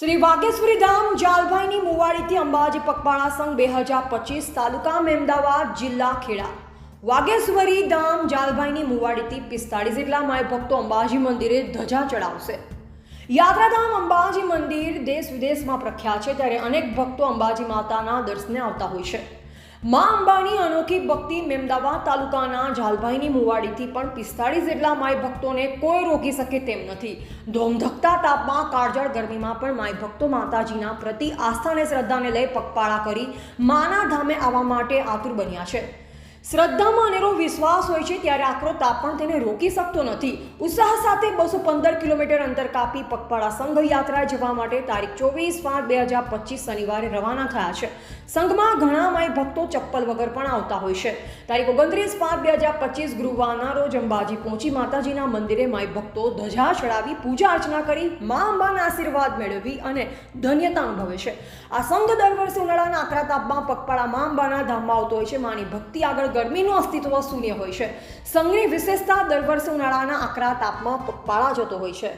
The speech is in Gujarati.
શ્રી વાગેશ્વરી ધામ જાલભાઈની મુવાડીથી અંબાજી પગપાળા સંઘ બે હજાર પચીસ તાલુકા મહેમદાવાદ જિલ્લા ખેડા. વાઘેશ્વરી ધામ જાલભાઈની મુવાડીથી પિસ્તાળીસ જેટલા માય ભક્તો અંબાજી મંદિરે ધજા ચડાવશે. યાત્રાધામ અંબાજી મંદિર દેશ વિદેશમાં પ્રખ્યાત છે, ત્યારે અનેક ભક્તો અંબાજી માતાના દર્શને આવતા હોય છે. મા અંબાની અનોખી ભક્તિ મેમદાવાદ તાલુકાના ઝાલભાઈની મુવાડીથી પણ પિસ્તાળીસ જેટલા માય ભક્તોને કોઈ રોકી શકે તેમ નથી. ધોમધકતા તાપમાં કાળજળ ગરમીમાં પણ માય ભક્તો માતાજીના પ્રતિ આસ્થા અને શ્રદ્ધાને લઈ પગપાળા કરી માના ધામે આવવા માટે આતુર બન્યા છે. શ્રદ્ધામાં અનેરો વિશ્વાસ હોય છે ત્યારે આકરો તાપ પણ તેને રોકી શકતો નથી. ઉત્સાહ સાથે બસો પંદર કિલોમીટર અંતર કાપી પગપાળા સંઘ યાત્રા જવા માટે તારીખ ચોવીસ પાંચ બે હજાર પચીસ શનિવારે રવાના થયા છે. સંઘમાં ઘણા માય ભક્તો ચપ્પલ વગર પણ આવતા હોય છે. તારીખ ઓગણત્રીસ પાંચ બે હજાર પચીસ ગુરુવારના રોજ અંબાજી પહોંચી માતાજીના મંદિરે માય ભક્તો ધજા ચડાવી પૂજા અર્ચના કરી મા અંબાના આશીર્વાદ મેળવી અને ધન્યતા અનુભવે છે. આ સંઘ દર વર્ષે ઉનાળાના આકરા તાપમાં પગપાળા મા અંબાના ધામમાં આવતો હોય છે. માની ભક્તિ આગળ ગરમીનું અસ્તિત્વ શૂન્ય હોય છે. સંઘની વિશેષતા દર વર્ષે ઉનાળાના આકરા તાપમાં પગપાળા જતો હોય છે.